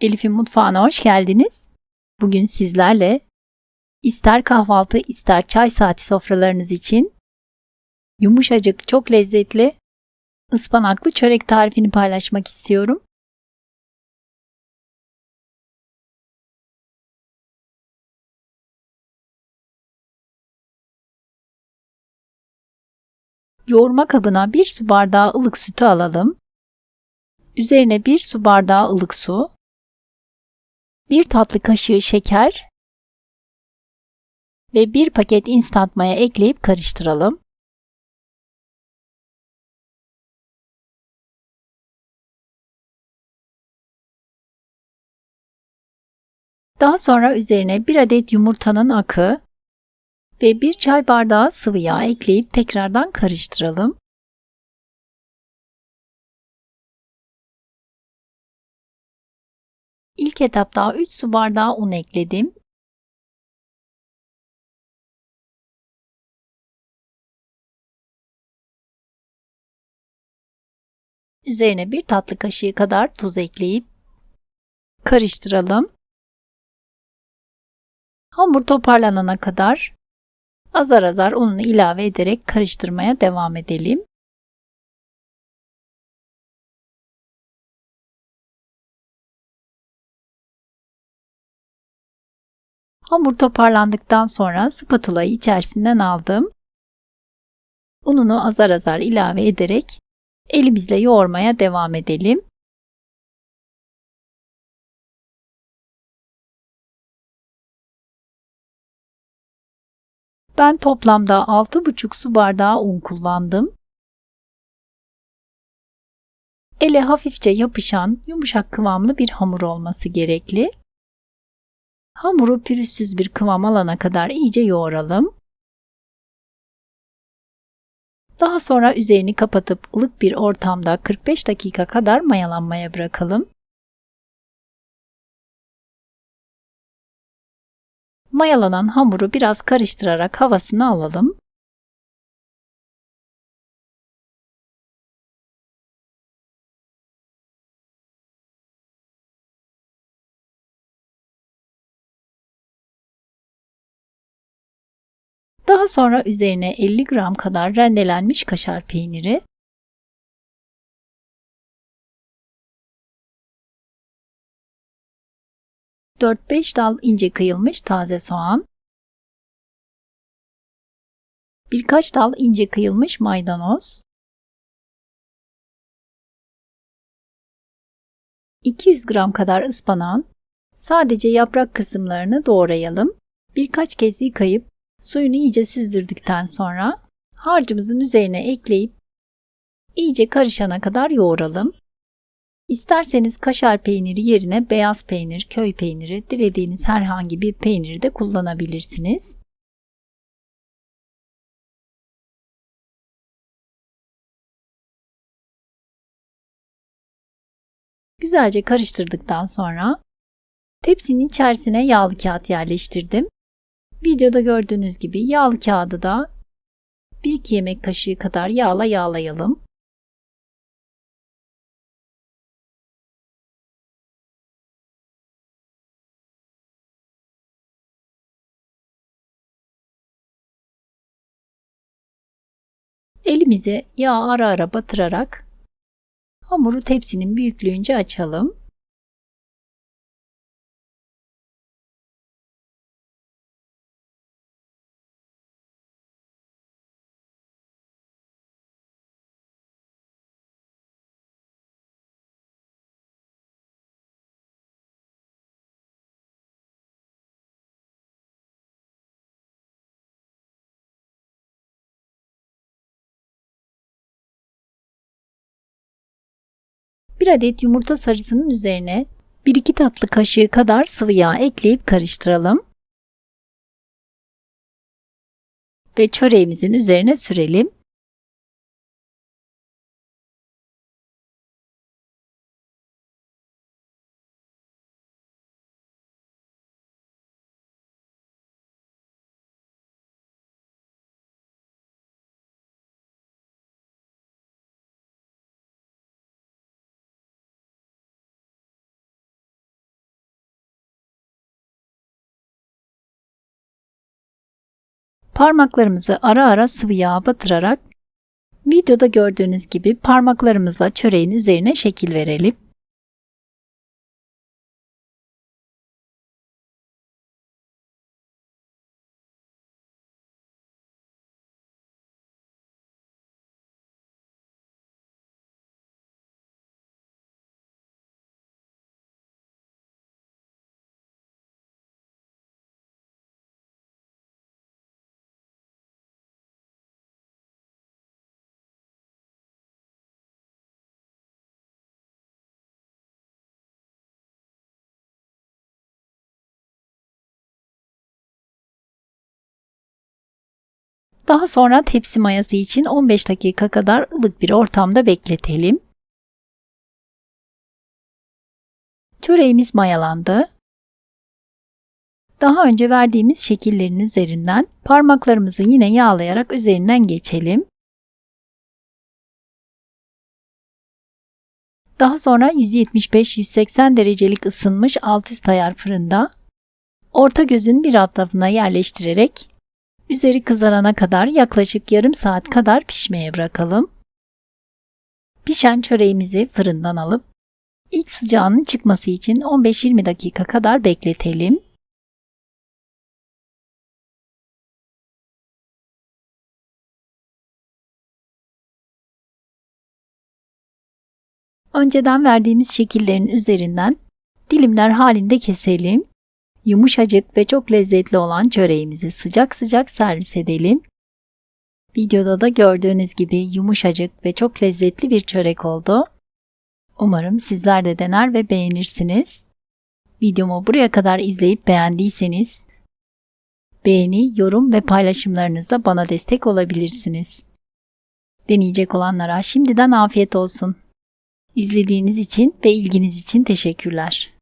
Elif'in mutfağına hoş geldiniz. Bugün sizlerle ister kahvaltı ister çay saati sofralarınız için yumuşacık, çok lezzetli ıspanaklı çörek tarifini paylaşmak istiyorum. Yoğurma kabına bir su bardağı ılık sütü alalım. Üzerine bir su bardağı ılık su, bir tatlı kaşığı şeker ve bir paket instant maya ekleyip karıştıralım. Daha sonra üzerine bir adet yumurtanın akı ve bir çay bardağı sıvı yağ ekleyip tekrardan karıştıralım. İlk etapta 3 su bardağı un ekledim. Üzerine bir tatlı kaşığı kadar tuz ekleyip karıştıralım. Hamur toparlanana kadar azar azar ununu ilave ederek karıştırmaya devam edelim. Hamur toparlandıktan sonra spatulayı içerisinden aldım. Ununu azar azar ilave ederek elimizle yoğurmaya devam edelim. Ben toplamda 6,5 su bardağı un kullandım. Ele hafifçe yapışan, yumuşak kıvamlı bir hamur olması gerekli. Hamuru pürüzsüz bir kıvam alana kadar iyice yoğuralım. Daha sonra üzerini kapatıp ılık bir ortamda 45 dakika kadar mayalanmaya bırakalım. Mayalanan hamuru biraz karıştırarak havasını alalım. Daha sonra üzerine 50 gram kadar rendelenmiş kaşar peyniri, dört beş dal ince kıyılmış taze soğan, birkaç dal ince kıyılmış maydanoz, 200 gram kadar ıspanağın sadece yaprak kısımlarını doğrayalım. Birkaç kez yıkayıp Suyunu iyice süzdürdükten sonra harcımızın üzerine ekleyip iyice karışana kadar yoğuralım. İsterseniz kaşar peyniri yerine beyaz peynir, köy peyniri, dilediğiniz herhangi bir peyniri de kullanabilirsiniz. Güzelce karıştırdıktan sonra tepsinin içerisine yağlı kağıt yerleştirdim Videoda gördüğünüz gibi yağlı kağıdı da 1-2 yemek kaşığı kadar yağla yağlayalım. Elimize yağ ara ara batırarak hamuru tepsinin büyüklüğünce açalım. Bir adet yumurta sarısının üzerine 1-2 tatlı kaşığı kadar sıvı yağ ekleyip karıştıralım. Ve çöreğimizin üzerine sürelim. Parmaklarımızı ara ara sıvı yağa batırarak videoda gördüğünüz gibi parmaklarımızla çöreğin üzerine şekil verelim. Daha sonra tepsi mayası için 15 dakika kadar ılık bir ortamda bekletelim. Çöreğimiz mayalandı. Daha önce verdiğimiz şekillerin üzerinden parmaklarımızı yine yağlayarak üzerinden geçelim. Daha sonra 175-180 derecelik ısınmış alt üst ayar fırında orta gözün bir alt tarafına yerleştirerek Üzeri kızarana kadar yaklaşık yarım saat kadar pişmeye bırakalım. Pişen çöreğimizi fırından alıp ilk sıcağının çıkması için 15-20 dakika kadar bekletelim. Önceden verdiğimiz şekillerin üzerinden dilimler halinde keselim. Yumuşacık ve çok lezzetli olan çöreğimizi sıcak sıcak servis edelim. Videoda da gördüğünüz gibi yumuşacık ve çok lezzetli bir çörek oldu. Umarım sizler de dener ve beğenirsiniz. Videomu buraya kadar izleyip beğendiyseniz beğeni, yorum ve paylaşımlarınızla bana destek olabilirsiniz. Deneyecek olanlara şimdiden afiyet olsun. İzlediğiniz için ve ilginiz için teşekkürler.